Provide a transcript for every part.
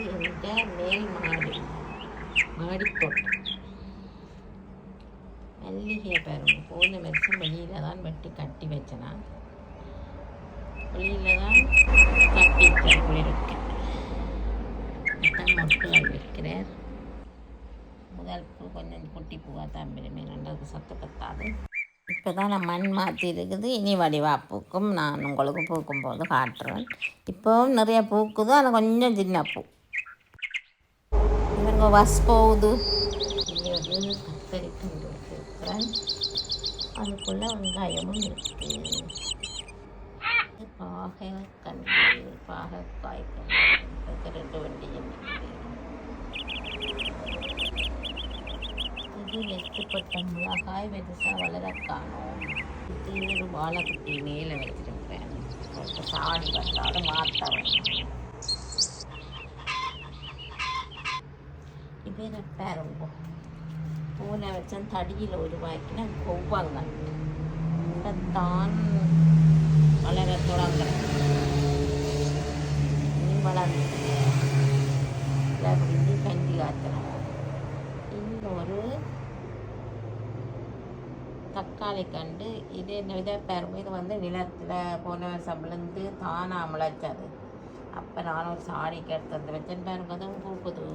இது எந்த மேல் மாடி மாடித்தோட்டம். மல்லிகையை பாருங்க போன வருஷம் வெளியில தான் வெட்டி கட்டி வச்சனா? வெளியில தான் கட்டி போயிருக்கேன் மொட்டுகள் வைக்கிறார். முதல் பூ கொஞ்சம் குட்டி பூவாக தான் பெருமை ரெண்டாவது சத்து பத்தாது. இப்போ தான் நான் மண் மாற்றி இருக்குது. இனி வடிவா பூக்கும். நான் உங்களுக்கு பூக்கும் போது காட்டுறேன். இப்போவும் நிறைய பூக்குது. ஆனால் கொஞ்சம் சின்ன பூ. இவங்க பஸ் போகுது இங்கே கத்தரி கண்டு வச்சிருக்கிறேன் அதுக்குள்ளே வெங்காயமும் இருக்குது பாகை கண்டு பாகக்காய் கண்டு ரெண்டு வண்டியும் இருக்குது இது நெத்துப்பட்ட மிளகாய் வெதுசாக வளர இது ஒரு வாழைக்குட்டி மேலே வச்சிருக்கிறேன் சாடி வந்தாலும் மாற்ற வேணும் இது பாருங்க பூனை வச்சேன் தடியில் உருவாக்கின கொவ்வாங்க தான் வளர தொடங்குறேன் நீ வளர்ந்து அப்படி கஞ்சி காய்ச்சணும் இன்னொரு தக்காளி கண்டு இது என்ன வித பாருங்க இது வந்து நிலத்தில் போன வருஷம் விழுந்து தானாக முளைச்சது அப்போ நானும் ஒரு சாடிக்கு எடுத்து வந்து வச்சேன் பாருங்க அதுவும் பூக்குது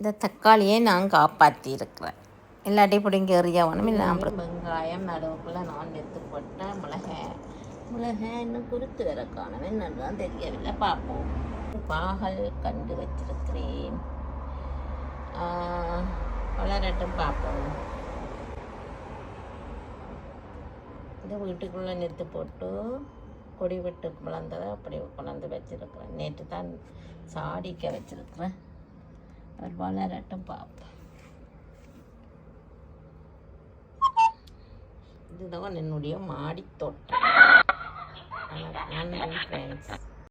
இந்த தக்காளியை நான் காப்பாற்றியிருக்கிறேன் இல்லாட்டி பிடிங்க எறியவனும் இல்லாமல் வெங்காயம் நடுவுக்குள்ளே நான் எடுத்து போட்டேன் மிளகாய் மிளகாய் இன்னும் குருத்து வர காணும் என்னன்னு தெரியவில்லை. பார்ப்போம். பாகல் கண்டு வச்சிருக்கிறேன். வளரட்டும் பார்ப்போம். இந்த வீட்டுக்குள்ளே நெத்து போட்டு கொடி விட்டு வளர்ந்ததை அப்படி கொண்டாந்து வச்சுருக்குறேன். நேற்று தான் சாடிக்க வச்சுருக்குறேன். அவர் வளரட்டும் பார்ப்போம் இதுதான் என்னுடைய மாடி தோட்டம். நன்றி ஃப்ரெண்ட்ஸ்